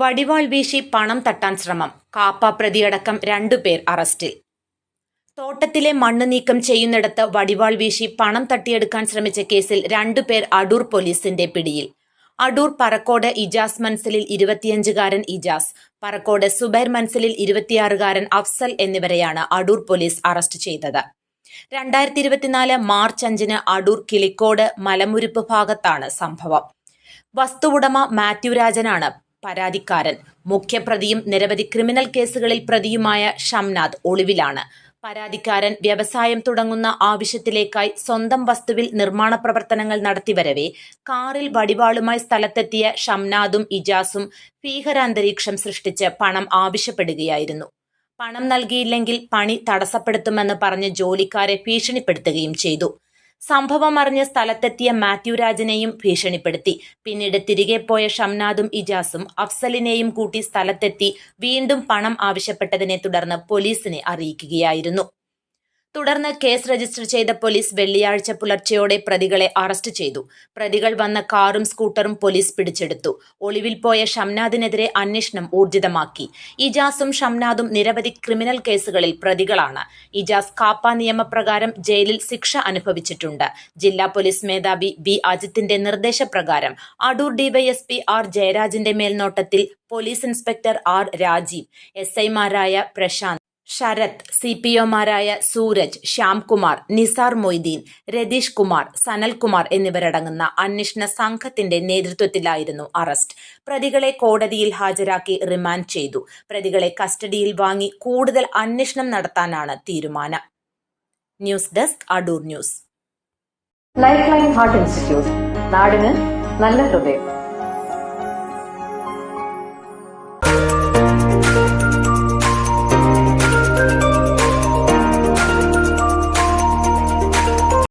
വടിവാൾ വീശി പണം തട്ടാൻ ശ്രമം. കാപ്പ പ്രതിയടക്കം രണ്ടുപേർ അറസ്റ്റിൽ തോട്ടത്തിലെ മണ്ണ് നീക്കം ചെയ്യുന്നിടത്ത് വടിവാൾ വീശി പണം തട്ടിയെടുക്കാൻ ശ്രമിച്ച കേസിൽ രണ്ടുപേർ അടൂർ പോലീസിന്റെ പിടിയിൽ. അടൂർ പറക്കോട് ഇജാസ് മൻസലിൽ ഇരുപത്തിയഞ്ചുകാരൻ ഇജാസ് പറക്കോട് സുബൈർ മൻസലിൽ ഇരുപത്തിയാറുകാരൻ അഫ്സൽ എന്നിവരെയാണ് അടൂർ പോലീസ് അറസ്റ്റ് ചെയ്തത്. രണ്ടായിരത്തി ഇരുപത്തിനാല് മാർച്ച് അഞ്ചിന് അടൂർ കിളിക്കോട് മലമുരിപ്പ് ഭാഗത്താണ് സംഭവം. വസ്തുവുടമ മാത്യു രാജനാണ് പരാതിക്കാരൻ. മുഖ്യപ്രതിയും നിരവധി ക്രിമിനൽ കേസുകളിൽ പ്രതിയുമായ ഷംനാഥ് ഒളിവിലാണ്. പരാതിക്കാരൻ വ്യവസായം തുടങ്ങുന്ന ആവശ്യത്തിലേക്കായി സ്വന്തം വസ്തുവിൽ നിർമ്മാണ പ്രവർത്തനങ്ങൾ നടത്തിവരവേ കാറിൽ വടിവാളുമായി സ്ഥലത്തെത്തിയ ഷംനാദും ഇജാസും ഭീകരാന്തരീക്ഷം സൃഷ്ടിച്ച് പണം ആവശ്യപ്പെടുകയായിരുന്നു. പണം നൽകിയില്ലെങ്കിൽ പണി തടസ്സപ്പെടുത്തുമെന്ന് പറഞ്ഞ് ജോലിക്കാരെ ഭീഷണിപ്പെടുത്തുകയും ചെയ്തു. സംഭവം അറിഞ്ഞ സ്ഥലത്തെത്തിയ മാത്യു രാജനെയും ഭീഷണിപ്പെടുത്തി. പിന്നീട് തിരികെ പോയ ഷംനാദും ഇജാസും അഫ്സലിനെയും കൂട്ടി സ്ഥലത്തെത്തി വീണ്ടും പണം ആവശ്യപ്പെട്ടതിനെ തുടർന്ന് പോലീസിനെ അറിയിക്കുകയായിരുന്നു. തുടർന്ന് കേസ് രജിസ്റ്റർ ചെയ്ത പോലീസ് വെള്ളിയാഴ്ച പുലർച്ചെയോടെ പ്രതികളെ അറസ്റ്റ് ചെയ്തു. പ്രതികൾ വന്ന കാറും സ്കൂട്ടറും പോലീസ് പിടിച്ചെടുത്തു. ഒളിവിൽ പോയ ഷംനാദിനെതിരെ അന്വേഷണം ഊർജിതമാക്കി. ഇജാസും ഷംനാദും നിരവധി ക്രിമിനൽ കേസുകളിൽ പ്രതികളാണ്. ഇജാസ് കാപ്പ നിയമപ്രകാരം ജയിലിൽ ശിക്ഷ അനുഭവിച്ചിട്ടുണ്ട്. ജില്ലാ പോലീസ് മേധാവി ബി അജിത്തിന്റെ നിർദ്ദേശപ്രകാരം അടൂർ ഡിവൈഎസ്പി ആർ ജയരാജിന്റെ മേൽനോട്ടത്തിൽ police inspector R Rajeev S ഐമാരായ പ്രശാന്ത് ശരത് സി പി ഒമാരായ സൂരജ് ശ്യാംകുമാർ നിസാർ മൊയ്തീൻ രതീഷ് കുമാർ സനൽകുമാർ എന്നിവരടങ്ങുന്ന അന്വേഷണ സംഘത്തിന്റെ നേതൃത്വത്തിലായിരുന്നു അറസ്റ്റ്. പ്രതികളെ കോടതിയിൽ ഹാജരാക്കി റിമാൻഡ് ചെയ്തു. പ്രതികളെ കസ്റ്റഡിയിൽ വാങ്ങി കൂടുതൽ അന്വേഷണം നടത്താനാണ് തീരുമാനം. News desk Adoor news. Lifeline heart institute നാടിന് നല്ല ഹൃദയം.